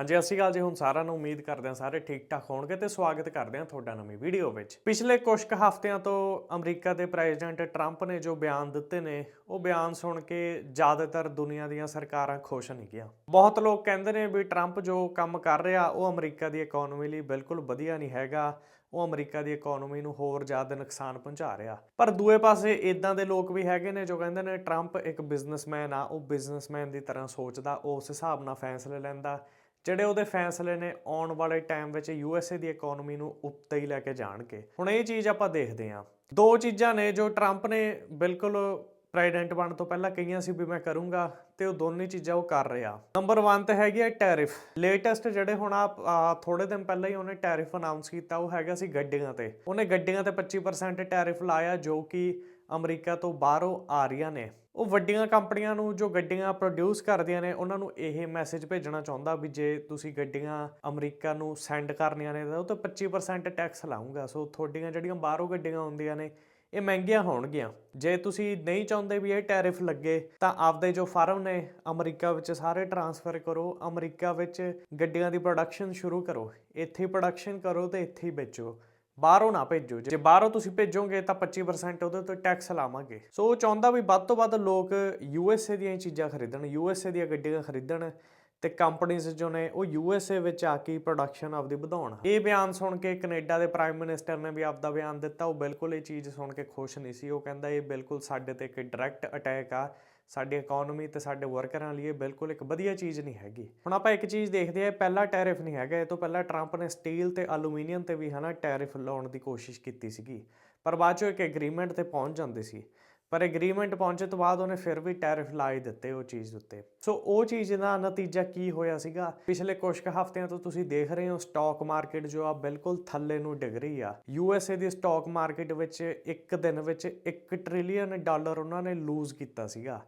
ਹਾਂਜੀ, ਸਤਿ ਸ਼੍ਰੀ ਅਕਾਲ ਜੀ। ਹੁਣ ਸਾਰਿਆਂ ਨੂੰ ਉਮੀਦ ਕਰਦੇ ਹਾਂ ਸਾਰੇ ਠੀਕ ਠਾਕ ਹੋਣਗੇ ਤੇ ਸਵਾਗਤ ਕਰਦੇ ਹਾਂ ਤੁਹਾਡਾ ਨਵੀਂ ਵੀਡੀਓ ਵਿੱਚ। ਪਿਛਲੇ ਕੁਝ ਕੁ ਹਫ਼ਤਿਆਂ ਤੋਂ ਅਮਰੀਕਾ ਦੇ ਪ੍ਰੈਜ਼ੀਡੈਂਟ ਟਰੰਪ ਨੇ ਜੋ ਬਿਆਨ ਦਿੱਤੇ ਨੇ, ਉਹ ਬਿਆਨ ਸੁਣ ਕੇ ਜ਼ਿਆਦਾਤਰ ਦੁਨੀਆ ਦੀਆਂ ਸਰਕਾਰਾਂ ਖੁਸ਼ ਨਹੀਂ ਗਿਆ ਬਹੁਤ ਲੋਕ ਕਹਿੰਦੇ ਨੇ ਵੀ ਟਰੰਪ ਜੋ ਕੰਮ ਕਰ ਰਿਹਾ, ਉਹ ਅਮਰੀਕਾ ਦੀ ਇਕਨੋਮੀ ਲਈ ਬਿਲਕੁਲ ਵਧੀਆ ਨਹੀਂ ਹੈਗਾ। ਉਹ ਅਮਰੀਕਾ ਦੀ ਇਕਨੋਮੀ ਨੂੰ ਹੋਰ ਜ਼ਿਆਦਾ ਨੁਕਸਾਨ ਪਹੁੰਚਾ ਰਿਹਾ। ਪਰ ਦੂਏ ਪਾਸੇ ਇਦਾਂ ਦੇ ਲੋਕ ਵੀ ਹੈਗੇ ਨੇ ਜੋ ਕਹਿੰਦੇ ਨੇ, ਟਰੰਪ ਇੱਕ ਬਿਜ਼ਨਸਮੈਨ ਆ, ਉਹ ਬਿਜ਼ਨਸਮੈਨ ਦੀ ਤਰ੍ਹਾਂ ਸੋਚਦਾ ਉਸ ਹਿਸਾਬ ਨਾਲ ਫੈਸਲੇ ਲੈਂਦਾ। ਜਿਹੜੇ ਉਹਦੇ ਫੈਸਲੇ ਨੇ ਆਉਣ ਵਾਲੇ ਟਾਈਮ ਵਿੱਚ ਯੂਐਸਏ ਦੀ ਇਕਨੋਮੀ ਨੂੰ ਉੱਤੇ ਹੀ ਲੈ ਕੇ ਜਾਣਗੇ। ਹੁਣ ਇਹ ਚੀਜ਼ ਆਪਾਂ ਦੇਖਦੇ ਹਾਂ। ਦੋ ਚੀਜ਼ਾਂ ਨੇ ਜੋ ਟਰੰਪ ਨੇ ਬਿਲਕੁਲ ਪ੍ਰੈਜ਼ੀਡੈਂਟ ਬਣਨ ਤੋਂ ਪਹਿਲਾਂ ਕਹੀਆਂ ਸੀ ਵੀ ਮੈਂ ਕਰੂੰਗਾ ਤੇ ਉਹ ਦੋਨੇ ਚੀਜ਼ਾਂ ਉਹ ਕਰ ਰਿਹਾ। ਨੰਬਰ 1 ਤੇ ਹੈਗੀ ਹੈ ਟੈਰਿਫ ਲੇਟੈਸਟ ਜਿਹੜੇ ਹੁਣ ਆ ਥੋੜੇ ਦਿਨ ਪਹਿਲਾਂ ਹੀ ਉਹਨੇ ਟੈਰਿਫ ਅਨਾਉਂਸ ਕੀਤਾ, ਉਹ ਹੈਗਾ ਸੀ ਗੱਡੀਆਂ ਤੇ। ਉਹਨੇ ਗੱਡੀਆਂ ਤੇ 25% ਟੈਰਿਫ ਲਾਇਆ, ਜੋ ਕਿ ਅਮਰੀਕਾ ਤੋਂ ਬਾਹਰੋਂ ਆ ਰਹੀਆਂ ਨੇ। ਉਹ ਵੱਡੀਆਂ ਕੰਪਨੀਆਂ ਨੂੰ ਜੋ ਗੱਡੀਆਂ ਪ੍ਰੋਡਿਊਸ ਕਰਦੀਆਂ ਨੇ, ਉਹਨਾਂ ਨੂੰ ਇਹ ਮੈਸੇਜ ਭੇਜਣਾ ਚਾਹੁੰਦਾ ਵੀ ਜੇ ਤੁਸੀਂ ਗੱਡੀਆਂ ਅਮਰੀਕਾ ਨੂੰ ਸੈਂਡ ਕਰਨੀਆਂ ਨੇ, ਤਾਂ ਉਹ ਤੇ 25% ਟੈਕਸ ਲਾਉਂਗਾ ਸੋ ਤੁਹਾਡੀਆਂ ਜਿਹੜੀਆਂ ਬਾਹਰੋਂ ਗੱਡੀਆਂ ਆਉਂਦੀਆਂ ਨੇ, ਇਹ ਮਹਿੰਗੀਆਂ ਹੋਣਗੀਆਂ। ਜੇ ਤੁਸੀਂ ਨਹੀਂ ਚਾਹੁੰਦੇ ਵੀ ਇਹ ਟੈਰਿਫ ਲੱਗੇ, ਤਾਂ ਆਪਦੇ ਜੋ ਫਾਰਮ ਨੇ, ਅਮਰੀਕਾ ਵਿੱਚ ਸਾਰੇ ਟਰਾਂਸਫਰ ਕਰੋ। ਅਮਰੀਕਾ ਵਿੱਚ ਗੱਡੀਆਂ ਦੀ ਪ੍ਰੋਡਕਸ਼ਨ ਸ਼ੁਰੂ ਕਰੋ। ਇੱਥੇ ਪ੍ਰੋਡਕਸ਼ਨ ਕਰੋ ਤੇ ਇੱਥੇ ਹੀ ਵੇਚੋ। ਬਾਹਰੋਂ ਨਾ ਭੇਜੋ। ਜੇ ਬਾਹਰੋਂ ਤੁਸੀਂ ਭੇਜੋਗੇ ਤਾਂ 25% ਉਹਦੇ ਤੋਂ ਟੈਕਸ ਲਾਵਾਂਗੇ। ਸੋ ਉਹ ਚਾਹੁੰਦਾ ਵੀ ਵੱਧ ਤੋਂ ਵੱਧ ਲੋਕ ਯੂਐਸਏ ਦੀਆਂ ਚੀਜ਼ਾਂ ਖਰੀਦਣ। ਯੂਐਸਏ ਦੀਆਂ ਗੱਡੀਆਂ ਖਰੀਦਣ। ਤੇ ਕੰਪਨੀਆਂ ਜੋ ਨੇ ਉਹ ਯੂ ਐੱਸ ਏ ਵਿੱਚ ਆ ਕੇ ਪ੍ਰੋਡਕਸ਼ਨ ਆਪਦੀ ਵਧਾਉਣ। ਇਹ ਬਿਆਨ ਸੁਣ ਕੇ ਕੈਨੇਡਾ ਦੇ ਪ੍ਰਾਈਮ ਮਿਨਿਸਟਰ ਨੇ ਵੀ ਆਪਦਾ ਬਿਆਨ ਦਿੱਤਾ। ਉਹ ਬਿਲਕੁਲ ਇਹ ਚੀਜ਼ ਸੁਣ ਕੇ ਖੁਸ਼ ਨਹੀਂ ਸੀ। ਉਹ ਕਹਿੰਦਾ, ਇਹ ਬਿਲਕੁਲ ਸਾਡੇ ਤੇ ਇੱਕ ਡਾਇਰੈਕਟ ਅਟੈਕ ਆ। ਸਾਡੀ ਇਕਨੋਮੀ ਤੇ ਸਾਡੇ ਵਰਕਰਾਂ ਲਈ ਇਹ ਬਿਲਕੁਲ ਇੱਕ ਵਧੀਆ ਚੀਜ਼ ਨਹੀਂ ਹੈਗੀ। ਹੁਣ ਆਪਾਂ ਇੱਕ ਚੀਜ਼ ਦੇਖਦੇ ਆ ਪਹਿਲਾ ਟੈਰਿਫ ਨਹੀਂ ਹੈਗਾ। ਇਹ ਤੋਂ ਪਹਿਲਾਂ ਟਰੰਪ ਨੇ ਸਟੀਲ ਤੇ ਐਲੂਮੀਨੀਅਮ ਤੇ ਵੀ ਹਨਾ ਟੈਰਿਫ ਲਾਉਣ ਦੀ ਕੋਸ਼ਿਸ਼ ਕੀਤੀ ਸੀਗੀ। ਪਰ ਬਾਅਦ ਚੋਂ ਇੱਕ ਐਗਰੀਮੈਂਟ ਤੇ ਪਹੁੰਚ ਜਾਂਦੇ ਸੀ। ਪਰ ਐਗਰੀਮੈਂਟ ਪਹੁੰਚੇ ਤੋਂ ਬਾਅਦ ਉਹਨੇ ਫਿਰ ਵੀ ਟੈਰਿਫ ਲਾ ਹੀ ਦਿੱਤੇ ਉਹ ਚੀਜ਼ ਉੱਤੇ। ਸੋ ਉਹ ਚੀਜ਼ ਦਾ ਨਤੀਜਾ ਕੀ ਹੋਇਆ ਸੀਗਾ? ਪਿਛਲੇ ਕੁਝ ਕੁ ਹਫ਼ਤਿਆਂ ਤੋਂ ਤੁਸੀਂ ਦੇਖ ਰਹੇ ਹੋ ਸਟਾਕ ਮਾਰਕੀਟ ਜੋ ਆ ਬਿਲਕੁਲ ਥੱਲੇ ਨੂੰ ਡਿੱਗ ਰਹੀ ਆ। ਯੂ ਐੱਸ ਏ ਦੀ ਸਟਾਕ ਮਾਰਕੀਟ ਵਿੱਚ ਇੱਕ ਦਿਨ ਵਿੱਚ 1 ਟ੍ਰਿਲੀਅਨ ਡਾਲਰ ਉਹਨਾਂ ਨੇ ਲੂਜ਼ ਕੀਤਾ ਸੀਗਾ।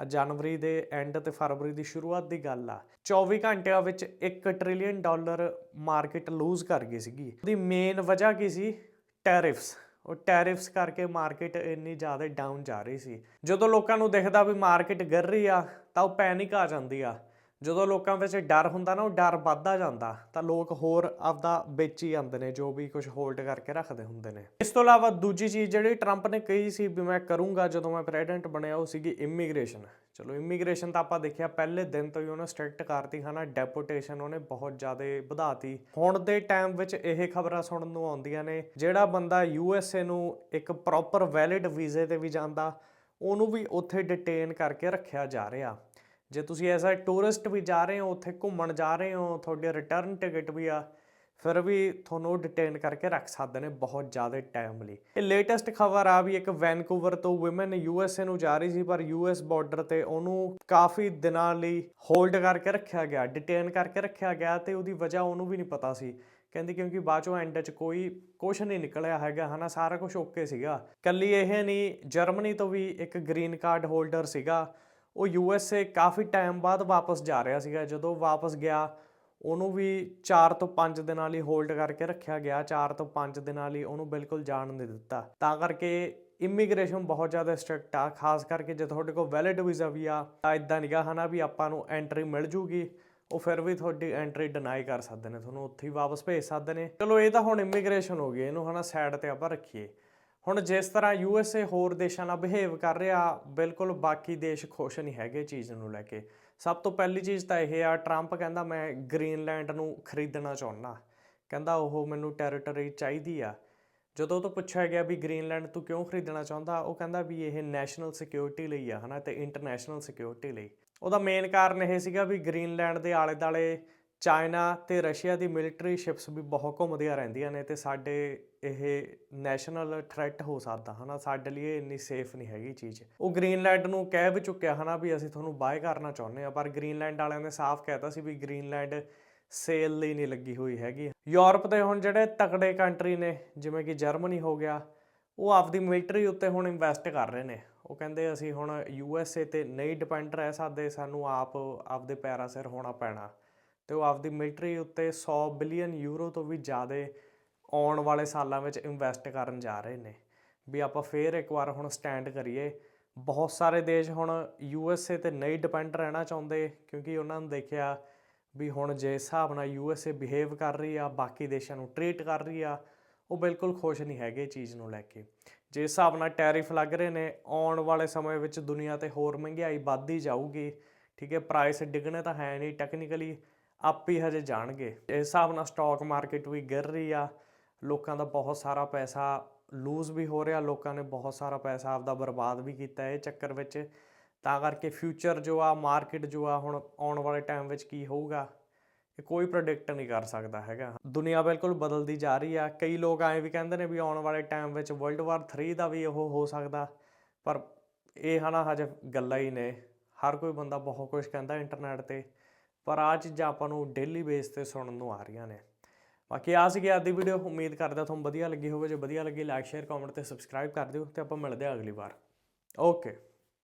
ਆ ਜਨਵਰੀ ਦੇ ਐਂਡ ਤੇ ਫਰਵਰੀ ਦੀ ਸ਼ੁਰੂਆਤ ਦੀ ਗੱਲ ਆ। 24 ਘੰਟਿਆਂ ਵਿੱਚ 1 ਟ੍ਰਿਲੀਅਨ ਡਾਲਰ ਮਾਰਕੀਟ ਲੂਜ਼ ਕਰ ਗਈ ਸੀਗੀ। ਉਹਦੀ ਮੇਨ ਵਜ੍ਹਾ ਕੀ ਸੀ? ਟੈਰਿਫਸ ਉਹ ਟੈਰਿਫਸ ਕਰਕੇ ਮਾਰਕੀਟ ਇੰਨੀ ਜ਼ਿਆਦਾ ਡਾਊਨ ਜਾ ਰਹੀ ਸੀ। ਜਦੋਂ ਲੋਕਾਂ ਨੂੰ ਦਿਖਦਾ ਵੀ ਮਾਰਕੀਟ ਗਿਰ ਰਹੀ ਆ, ਤਾਂ ਉਹ ਪੈਨਿਕ ਆ ਜਾਂਦੀ ਆ। ਜਦੋਂ ਲੋਕਾਂ ਵਿੱਚ ਡਰ ਹੁੰਦਾ ਨਾ, ਉਹ ਡਰ ਵੱਧਦਾ ਜਾਂਦਾ। ਤਾਂ ਲੋਕ ਹੋਰ ਆਪਦਾ ਵੇਚ ਹੀ ਜਾਂਦੇ ਨੇ, ਜੋ ਵੀ ਕੁਝ ਹੋਲਡ ਕਰਕੇ ਰੱਖਦੇ ਹੁੰਦੇ ਨੇ। ਇਸ ਤੋਂ ਇਲਾਵਾ ਦੂਜੀ ਚੀਜ਼ ਜਿਹੜੀ ਟਰੰਪ ਨੇ ਕਹੀ ਸੀ ਵੀ ਮੈਂ ਕਰੂੰਗਾ ਜਦੋਂ ਮੈਂ ਪ੍ਰੈਜ਼ੀਡੈਂਟ ਬਣਿਆ, ਉਹ ਸੀਗੀ ਇਮੀਗ੍ਰੇਸ਼ਨ ਚਲੋ ਇਮੀਗ੍ਰੇਸ਼ਨ ਤਾਂ ਆਪਾਂ ਦੇਖਿਆ ਪਹਿਲੇ ਦਿਨ ਤੋਂ ਹੀ ਉਹਨੇ ਸਟ੍ਰਿਕਟ ਕਰਤੀ, ਹਨਾ ਡੈਪੂਟੇਸ਼ਨ ਉਹਨੇ ਬਹੁਤ ਜ਼ਿਆਦਾ ਵਧਾਤੀ। ਹੁਣ ਦੇ ਟਾਈਮ ਵਿੱਚ ਇਹ ਖਬਰਾਂ ਸੁਣਨ ਨੂੰ ਆਉਂਦੀਆਂ ਨੇ, ਜਿਹੜਾ ਬੰਦਾ ਯੂ ਐੱਸ ਏ ਨੂੰ ਇੱਕ ਪ੍ਰੋਪਰ ਵੈਲਿਡ ਵੀਜ਼ੇ ਤੇ ਵੀ ਜਾਂਦਾ, ਉਹਨੂੰ ਵੀ ਉੱਥੇ ਡਿਟੇਨ ਕਰਕੇ ਰੱਖਿਆ ਜਾ ਰਿਹਾ। ਜੇ ਤੁਸੀਂ ਐਜ਼ ਅ ਟੂਰਿਸਟ ਵੀ ਜਾ ਰਹੇ ਹੋ, ਉੱਥੇ ਘੁੰਮਣ ਜਾ ਰਹੇ ਹੋ, ਤੁਹਾਡੇ ਰਿਟਰਨ ਟਿਕਟ ਵੀ ਆ ਫਿਰ ਵੀ ਤੁਹਾਨੂੰ ਡਿਟੇਨ ਕਰਕੇ ਰੱਖ ਸਕਦੇ ਨੇ ਬਹੁਤ ਜ਼ਿਆਦਾ ਟਾਈਮ ਲਈ। ਇਹ ਲੇਟੈਸਟ ਖਬਰ ਆ ਵੀ ਇੱਕ ਵੈਨਕੂਵਰ ਤੋਂ ਔਮਨ ਯੂਐਸਏ ਨੂੰ ਜਾ ਰਹੀ ਸੀ, ਪਰ ਯੂਐਸ ਬਾਰਡਰ ਤੇ ਉਹਨੂੰ ਕਾਫੀ ਦਿਨਾਂ ਲਈ ਹੋਲਡ ਕਰਕੇ ਰੱਖਿਆ ਗਿਆ ਡਿਟੇਨ ਕਰਕੇ ਰੱਖਿਆ ਗਿਆ ਤੇ ਉਹਦੀ ਵਜ੍ਹਾ ਉਹਨੂੰ ਵੀ ਨਹੀਂ ਪਤਾ ਸੀ। ਕਹਿੰਦੀ ਕਿਉਂਕਿ ਬਾਅਦ ਚੋਂ ਐਂਡ 'ਚ ਕੋਈ ਕੁਝ ਨਹੀਂ ਨਿਕਲਿਆ ਹੈਗਾ, ਹਨਾ, ਸਾਰਾ ਕੁਝ ਓਕੇ ਸੀਗਾ। ਕੱਲੀ ਇਹ ਨਹੀਂ ਜਰਮਨੀ ਤੋਂ ਵੀ ਇੱਕ ਗ੍ਰੀਨ ਕਾਰਡ ਹੋਲਡਰ ਸੀਗਾ। ਉਹ ਯੂਐਸਏ ਕਾਫੀ ਟਾਈਮ ਬਾਅਦ ਵਾਪਸ ਜਾ ਰਿਹਾ ਸੀਗਾ, ਜਦੋਂ ਵਾਪਸ ਗਿਆ ਉਹਨੂੰ ਵੀ 4 ਤੋਂ 5 ਦਿਨਾਂ ਲਈ ਹੋਲਡ ਕਰਕੇ ਰੱਖਿਆ ਗਿਆ 4 ਤੋਂ 5 ਦਿਨਾਂ ਲਈ ਉਹਨੂੰ ਬਿਲਕੁਲ ਜਾਣ ਨਹੀਂ ਦਿੱਤਾ। ਤਾਂ ਕਰਕੇ ਇਮੀਗ੍ਰੇਸ਼ਨ ਬਹੁਤ ਜ਼ਿਆਦਾ ਸਟ੍ਰਿਕਟ ਆ, ਖਾਸ ਕਰਕੇ ਜੇ ਤੁਹਾਡੇ ਕੋਲ ਵੈਲਿਡ ਵੀਜ਼ਾ ਵੀ ਆ, ਤਾਂ ਇਦਾਂ ਨਿਗਾ ਹਨਾ ਵੀ ਆਪਾਂ ਨੂੰ ਐਂਟਰੀ ਮਿਲ ਜੂਗੀ, ਉਹ ਫਿਰ ਵੀ ਤੁਹਾਡੀ ਐਂਟਰੀ ਡਿਨਾਈ ਕਰ ਸਕਦੇ ਨੇ, ਤੁਹਾਨੂੰ ਉੱਥੇ ਹੀ ਵਾਪਸ ਭੇਜ ਸਕਦੇ ਨੇ। ਚਲੋ, ਇਹ ਤਾਂ ਹੁਣ ਇਮੀਗ੍ਰੇਸ਼ਨ ਹੋ ਗਈ, ਇਹਨੂੰ ਹਨਾ ਸਾਈਡ ਤੇ ਆਪਾਂ ਰੱਖੀਏ। ਹੁਣ ਜਿਸ ਤਰ੍ਹਾਂ ਯੂ ਐੱਸ ਏ ਹੋਰ ਦੇਸ਼ਾਂ ਨਾਲ ਬਿਹੇਵ ਕਰ ਰਿਹਾ, ਬਿਲਕੁਲ ਬਾਕੀ ਦੇਸ਼ ਖੁਸ਼ ਨਹੀਂ ਹੈਗੇ ਚੀਜ਼ ਨੂੰ ਲੈ ਕੇ। ਸਭ ਤੋਂ ਪਹਿਲੀ ਚੀਜ਼ ਤਾਂ ਇਹ ਆ ਟਰੰਪ ਕਹਿੰਦਾ ਮੈਂ ਗ੍ਰੀਨਲੈਂਡ ਨੂੰ ਖਰੀਦਣਾ ਚਾਹੁੰਦਾ। ਕਹਿੰਦਾ ਉਹ ਮੈਨੂੰ ਟੈਰੀਟਰੀ ਚਾਹੀਦੀ ਆ। ਜਦੋਂ ਤੋਂ ਪੁੱਛਿਆ ਗਿਆ ਵੀ ਗ੍ਰੀਨਲੈਂਡ ਤੂੰ ਕਿਉਂ ਖਰੀਦਣਾ ਚਾਹੁੰਦਾ, ਉਹ ਕਹਿੰਦਾ ਵੀ ਇਹ ਨੈਸ਼ਨਲ ਸਿਕਿਉਰਿਟੀ ਲਈ ਆ, ਹਨਾ, ਤੇ ਇੰਟਰਨੈਸ਼ਨਲ ਸਿਕਿਉਰਿਟੀ ਲਈ। ਉਹਦਾ ਮੇਨ ਕਾਰਨ ਇਹ ਸੀਗਾ ਵੀ ਗ੍ਰੀਨਲੈਂਡ ਦੇ ਆਲੇ-ਦਾਲੇ ਚਾਈਨਾ ਤੇ ਰਸ਼ੀਆ ਦੀ ਮਿਲਟਰੀ ਸ਼ਿਪਸ ਵੀ ਬਹੁਤ ਘੁੰਮਦੀਆਂ ਰਹਿੰਦੀਆਂ ਨੇ ਤੇ ਸਾਡੇ ਇਹ ਨੈਸ਼ਨਲ ਥ੍ਰੈਟ ਹੋ ਸਕਦਾ ਹਨਾ, ਸਾਡੇ ਲਈ ਇਹ ਇੰਨੀ ਸੇਫ ਨਹੀਂ ਹੈਗੀ ਚੀਜ਼। ਉਹ ਗ੍ਰੀਨਲੈਂਡ ਨੂੰ ਕਹਿ ਵੀ ਚੁੱਕਿਆ ਹਨਾ ਵੀ ਅਸੀਂ ਤੁਹਾਨੂੰ ਬਾਏ ਕਰਨਾ ਚਾਹੁੰਦੇ ਆ ਪਰ ਗ੍ਰੀਨਲੈਂਡ ਵਾਲਿਆਂ ਨੇ ਸਾਫ਼ ਕਹਿਤਾ ਸੀ ਵੀ ਗ੍ਰੀਨਲੈਂਡ ਸੇਲ ਲਈ ਨਹੀਂ ਲੱਗੀ ਹੋਈ ਹੈਗੀ। ਯੂਰਪ ਦੇ ਹੁਣ ਜਿਹੜੇ ਤਕੜੇ ਕੰਟਰੀ ਨੇ, ਜਿਵੇਂ ਕਿ ਜਰਮਨੀ ਹੋ ਗਿਆ, ਉਹ ਆਪਦੀ ਮਿਲਟਰੀ ਉੱਤੇ ਹੁਣ ਇਨਵੈਸਟ ਕਰ ਰਹੇ ਨੇ। ਉਹ ਕਹਿੰਦੇ ਅਸੀਂ ਹੁਣ ਯੂਐਸਏ ਤੇ ਨਹੀਂ ਡਿਪੈਂਡ ਰਹਿ ਸਕਦੇ, ਸਾਨੂੰ ਆਪ, ਆਪਦੇ ਪੈਰਾਂ ਸਿਰ ਹੋਣਾ ਪੈਣਾ। ਤੇ ਉਹ ਆਪਦੀ ਮਿਲਟਰੀ ਉੱਤੇ 100 ਬਿਲੀਅਨ ਯੂਰੋ ਤੋਂ ਵੀ ਜ਼ਿਆਦਾ ਆਉਣ ਵਾਲੇ ਸਾਲਾਂ ਵਿੱਚ ਇਨਵੈਸਟ ਕਰਨ ਜਾ ਰਹੇ ਨੇ। ਵੀ ਆਪਾਂ ਫੇਰ ਇੱਕ ਵਾਰ ਹੁਣ ਸਟੈਂਡ ਕਰੀਏ, ਬਹੁਤ ਸਾਰੇ ਦੇਸ਼ ਹੁਣ ਯੂ ਐੱਸ ਏ ਤੇ ਨਹੀਂ ਡਿਪੈਂਡ ਰਹਿਣਾ ਚਾਹੁੰਦੇ ਕਿਉਂਕਿ ਉਹਨਾਂ ਨੇ ਦੇਖਿਆ ਵੀ ਹੁਣ ਜੇ ਹਿਸਾਬ ਨਾਲ ਯੂ ਐੱਸ ਏ ਬਿਹੇਵ ਕਰ ਰਹੀ ਆ, ਬਾਕੀ ਦੇਸ਼ਾਂ ਨੂੰ ਟ੍ਰੀਟ ਕਰ ਰਹੀ ਆ, ਉਹ ਬਿਲਕੁਲ ਖੁਸ਼ ਨਹੀਂ ਹੈਗੇ ਚੀਜ਼ ਨੂੰ ਲੈ ਕੇ। ਜੇ ਹਿਸਾਬ ਨਾਲ ਟੈਰਿਫ ਲੱਗ ਰਹੇ ਨੇ, ਆਉਣ ਵਾਲੇ ਸਮੇਂ ਵਿੱਚ ਦੁਨੀਆ ਤੇ ਹੋਰ ਮਹਿੰਗਾਈ ਵੱਧਦੀ ਜਾਊਗੀ, ਠੀਕ ਹੈ ਪ੍ਰਾਈਸ ਡਿੱਗਣੇ ਤਾਂ ਹੈ ਨਹੀਂ ਟੈਕਨੀਕਲੀ ਆਪ ਹੀ ਹਜੇ ਜਾਣਗੇ। ਇਸ ਹਿਸਾਬ ਨਾਲ ਸਟਾਕ ਮਾਰਕੀਟ ਵੀ ਗਿਰ ਰਹੀ ਆ। ਲੋਕਾਂ ਦਾ ਬਹੁਤ ਸਾਰਾ ਪੈਸਾ ਲੂਜ਼ ਵੀ ਹੋ ਰਿਹਾ। ਲੋਕਾਂ ਨੇ ਬਹੁਤ ਸਾਰਾ ਪੈਸਾ ਆਪਦਾ ਬਰਬਾਦ ਵੀ ਕੀਤਾ ਇਹ ਚੱਕਰ ਵਿੱਚ। ਤਾਂ ਕਰਕੇ ਫਿਊਚਰ ਜੋ ਆ ਮਾਰਕੀਟ ਜੋ ਆ, ਹੁਣ ਆਉਣ ਵਾਲੇ ਟਾਈਮ ਵਿੱਚ ਕੀ ਹੋਊਗਾ, ਇਹ ਕੋਈ ਪ੍ਰੈਡਿਕਟ ਨਹੀਂ ਕਰ ਸਕਦਾ ਹੈਗਾ। ਦੁਨੀਆ ਬਿਲਕੁਲ ਬਦਲਦੀ ਜਾ ਰਹੀ ਆ। ਕਈ ਲੋਕ ਐਂ ਵੀ ਕਹਿੰਦੇ ਨੇ ਵੀ ਆਉਣ ਵਾਲੇ ਟਾਈਮ ਵਿੱਚ ਵਰਲਡ ਵਾਰ 3 ਦਾ ਵੀ ਉਹ ਹੋ ਸਕਦਾ। ਪਰ ਇਹ ਹਨਾ ਹਜੇ ਗੱਲਾਂ ਹੀ ਨੇ। ਹਰ ਕੋਈ ਬੰਦਾ ਬਹੁਤ ਕੁਝ ਕਹਿੰਦਾ ਇੰਟਰਨੈਟ ਤੇ। ਪਰ ਆ ਚੀਜ਼ਾਂ ਆਪਾਂ ਨੂੰ ਡੇਲੀ ਬੇਸ ਤੇ ਸੁਣਨ ਨੂੰ ਆ ਰਹੀਆਂ ਨੇ। ਬਾਕੀ ਆ ਸੀਗੀ ਅੱਜ ਦੀ ਵੀਡੀਓ ਉਮੀਦ ਕਰਦਾ ਤੁਹਾਨੂੰ ਵਧੀਆ ਲੱਗੀ ਹੋਵੇ। ਜੇ ਵਧੀਆ ਲੱਗੀ ਲਾਈਕ ਸ਼ੇਅਰ ਕਮੈਂਟ ਤੇ ਸਬਸਕ੍ਰਾਈਬ ਕਰ ਦਿਓ ਤੇ ਆਪਾਂ ਮਿਲਦੇ ਹਾਂ ਅਗਲੀ ਵਾਰ। ਓਕੇ